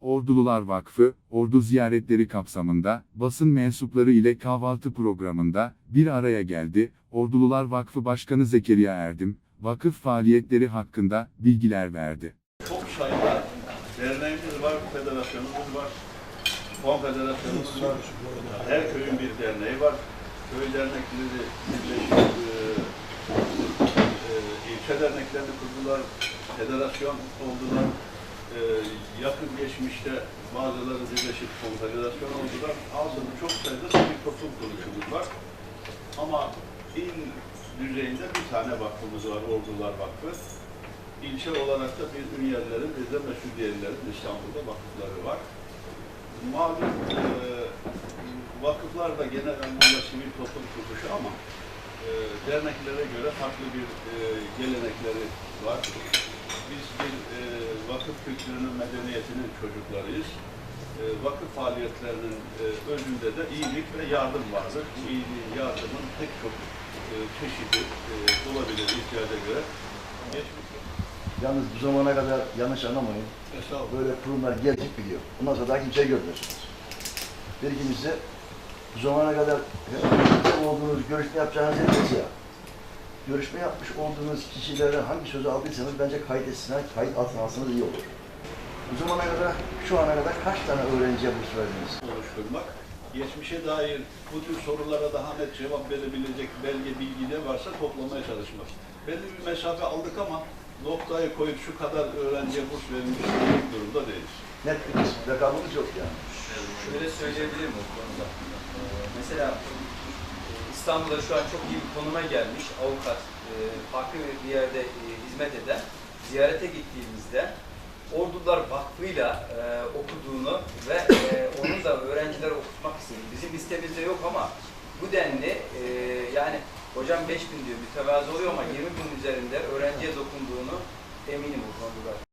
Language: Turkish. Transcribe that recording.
Ordulular Vakfı, ordu ziyaretleri kapsamında, basın mensupları ile kahvaltı programında, bir araya geldi, Ordulular Vakfı Başkanı Zekeriya Erdim, vakıf faaliyetleri hakkında bilgiler verdi. Çok sayıda derneğimiz var, federasyonumuz var, konfederasyonumuz var. Her köyün bir derneği var. Köy dernekleri birleşik, e, e, ilçe derneklerini kurdular, federasyon oldular. E, yakın geçmişte bazıları birleşik konfederasyon oldular. Aslında çok sayıda sivil toplum kuruluşumuz var. Ama il düzeyinde bir tane vakfımız var, Ordular Vakfı. İlçe olarak da bir üyelerin, bir de mesuliyetlerin İstanbul'da vakıfları var. Malum e, vakıflar da genel anlamda sivil toplum kuruluşu ama e, derneklere göre farklı bir e, gelenekleri var. Biz bir vakıf kültürünün, medeniyetinin çocuklarıyız. E, vakıf faaliyetlerinin e, özünde de iyilik ve yardım vardır. İyiliğin, yardımın pek çok e, çeşidi e, olabilir ihtiyaca göre. Geçmiş Yalnız bu zamana kadar yanlış anlamayın. Böyle kurumlar gelecek biliyor. Ondan sonra daha kimseyi görmüyorsunuz. Bir ikincisi bu zamana kadar olduğunuz görüşme yapacağınız dediniz ya. Görüşme yapmış olduğunuz kişilerden hangi sözü aldıysanız bence kayıt etsinler, kayıt altına alsanız iyi olur. Bu zamana kadar, şu ana kadar kaç tane öğrenciye burs verdiniz? oluşturmak, geçmişe dair bu tür sorulara daha net cevap verebilecek belge, bilgi ne varsa toplamaya çalışmak. Belli bir mesafe aldık ama noktayı koyup şu kadar öğrenciye burs verilmiş durumda değiliz. Net bir rakamımız yok yani. Şöyle söyleyebilirim bu konuda. Ee, mesela İstanbul'da şu an çok iyi bir konuma gelmiş avukat, e, farklı bir yerde e, hizmet eden, ziyarete gittiğimizde Ordular Vakfı'yla e, okuduğunu ve e, onun da öğrencilere okutmak istediğini, bizim listemizde yok ama bu denli e, yani hocam 5000 diyor mütevazı oluyor ama 20 bin üzerinde öğrenciye dokunduğunu eminim bu konuda.